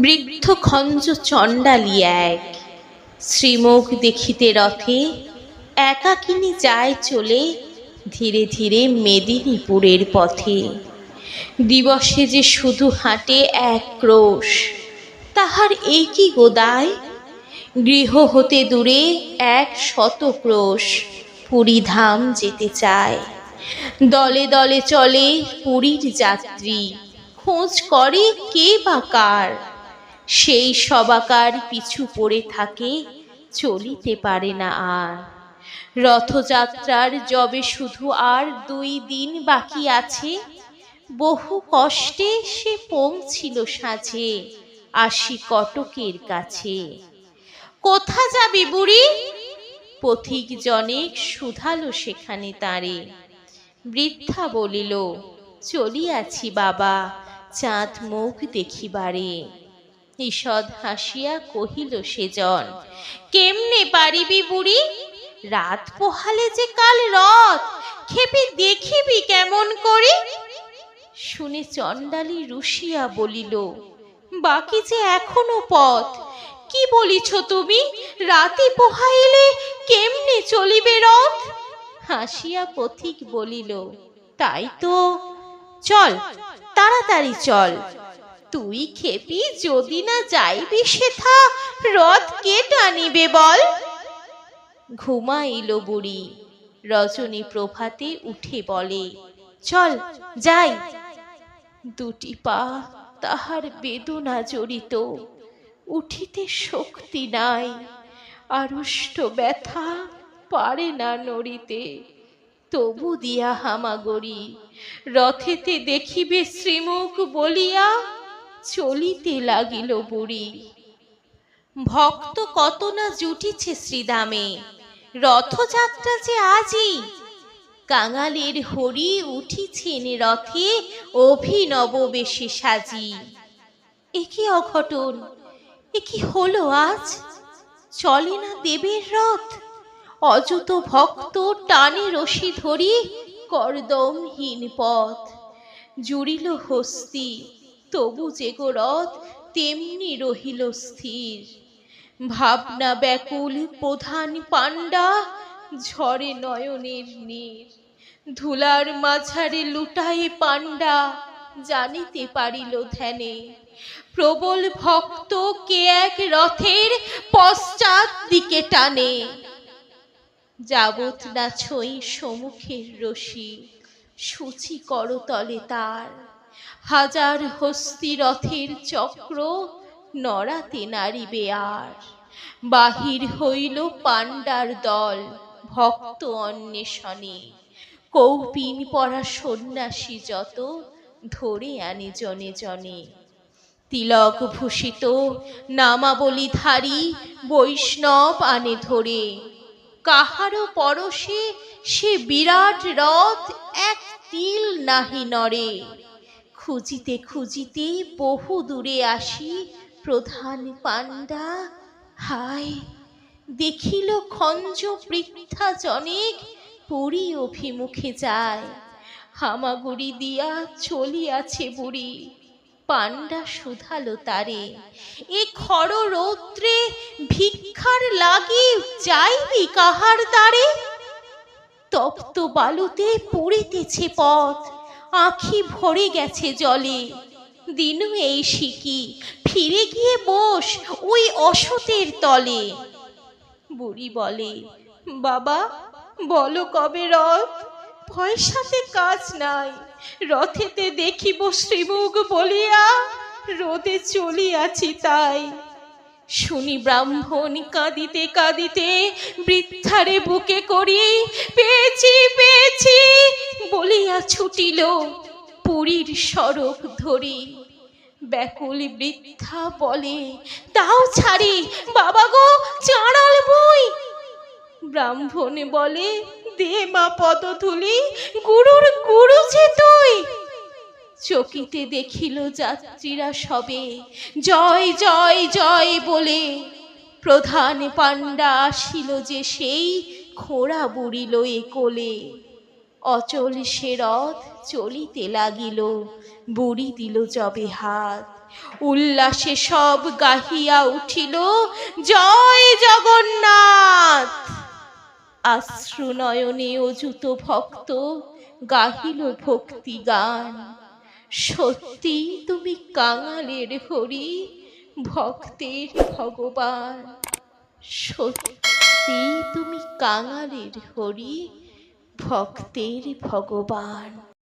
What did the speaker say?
বৃদ্ধ খঞ্জ চণ্ডালী এক। শ্রীমুখ দেখিতে রথে একাকিনী যায় চলে ধীরে ধীরে মেদিনীপুরের পথে। দিবসে যে শুধু হাঁটে এক ক্রোশ, তাহার এই কি গোদায় গৃহ হতে দূরে এক শত ক্রোশ পুরীধাম যেতে চায়। দলে দলে চলে পুরীর যাত্রী, খোঁজ করে কে বা কার? সেই সবাকার পিছু পড়ে থাকে, চলিতে পারে না আর। রথযাত্রার যবে শুধু আর দুই দিন বাকি আছে, বহু কষ্টে সে পৌঁছিল সাঁঝে আসি কটকের কাছে। কোথা যাবি বুড়ি? পথিক জনেক শুধালো সেখানে তারে। বৃদ্ধা বলিল, চলিয়াছি বাবা, চাঁদ মুখ দেখিবারে। ঈষৎ হাসিয়া কহিল সেজন, কেমনে পারিবি বুড়ি? রাত পোহালে যে কাল রথ, খেপি দেখিবি কেমন করে? শুনে চণ্ডালী রুশিয়া বলিল, বাকি যে এখনও পথ, কি বলিছ তুমি? রাতে পোহাইলে কেমনে চলিবে রথ? হাসিয়া পথিক বলিল, তাই তো, চল, তাড়াতাড়ি চল। তুই খেপি যদি না যাইবি সেথা, রথ কে টানিবে বল? ঘুমাইল বুড়ি, রজনী প্রভাতে উঠে বলে, চল, যাই। দুটি পা তাহার বেদনা জড়িত, উঠিতে শক্তি নাই আড়ষ্ট ব্যথা পারে না নড়িতে। তবু দিয়া হামাগরি, রথেতে দেখিবে শ্রীমুখ বলিয়া চলিতে লাগিল বুড়ি। ভক্ত কত না জুটিছে শ্রীদামে রথযাত্রা যে আজই কাঙালের হরি উঠিছেন রথে অভিনব বেশে সাজি। এ কি অঘটন, এ কি হলো আজ? চলে না দেবের রথ? অযত ভক্ত টানে রশি ধরি, করদমহীন পথ। জুড়িল হস্তি তবু যে রথ তেমনি রহিল স্থির। ভাবনা ব্যাকুল প্রধান পাণ্ডা, ঝরে নয়নের নীর। ধুলার মাঝারে লুটায়ে পাণ্ডা, জানিতে পারিল ধ্যানে। প্রবল ভক্ত কে এক রথের পশ্চাৎ দিকে টানে। যাবত না ছই সমুখের রশি সূচি করতলে তার। হাজার হস্তি রথের চক্র নড়াতে নারিবে আর। বাহির হইল পাণ্ডার দল, ভক্ত অন্বেষণে। কৌপিন পরা সন্ন্যাসী যত, ধরে আনে জনে জনে। তিলক ভূষিত নামাবলিধারী বৈষ্ণব আনে ধরে। কাহারও পরশে সে বিরাট রথ এক তিল নাহি নড়ে। খুঁজিতে খুঁজিতে বহু দূরে আসি প্রধান পাণ্ডা। হায়, দেখিল খঞ্জ বৃদ্ধা জনেক পুরী অভিমুখে যায়। হামাগুড়ি দিয়া চলিয়াছে বুড়ি, পাণ্ডা শুধালো তারে। এ খর রৌদ্রে ভিক্ষার লাগি যাইবি কাহার দ্বারে? তপ্ত বালুতে পড়িতেছে পথ আখি ভরে গেছে জলে। দিনু এই শিকি ফিরে গিয়ে বস ওই অসতের তলে। বুড়ি বলে, বাবা, বলো কবে রথ? পয়সাতে কাজ নাই। রথেতে দেখিব শ্রীমুখ বলিয়া, রোদে চলিয়াছি তাই। শুনি ব্রাহ্মণ কাঁদিতে কাঁদিতে বৃদ্ধারে বুকে করি, পেয়েছি পেয়েছি বলিয়া ছুটিল, পুরীর সড়ক ধরি। ব্যাকুল বৃদ্ধা বলে, তাও ছাড়ি, বাবা গো চাঁড়াল বই। ব্রাহ্মণ বলে, দে মা পদধূলি, গুরুর গুরু যে তুই। চকিতে দেখিল যাত্রীরা সবে, জয় জয় জয়, বলে। প্রধান পাণ্ডা আসিল যে সেই খোড়া বুড়িল এ কোলে। অচল সে রথ চলিতে লাগিল, বুড়ি দিল জবে হাত। উল্লাসে সব গাহিয়া উঠিল, জয় জগন্নাথ! আশ্রু নয়নে অযুত ভক্ত গাহিল ভক্তি গান। সত্যি তুমি কাঙালের হরি, ভক্তের ভগবান। সত্যি তুমি কাঙালের হরি ভক্তের ভগবান।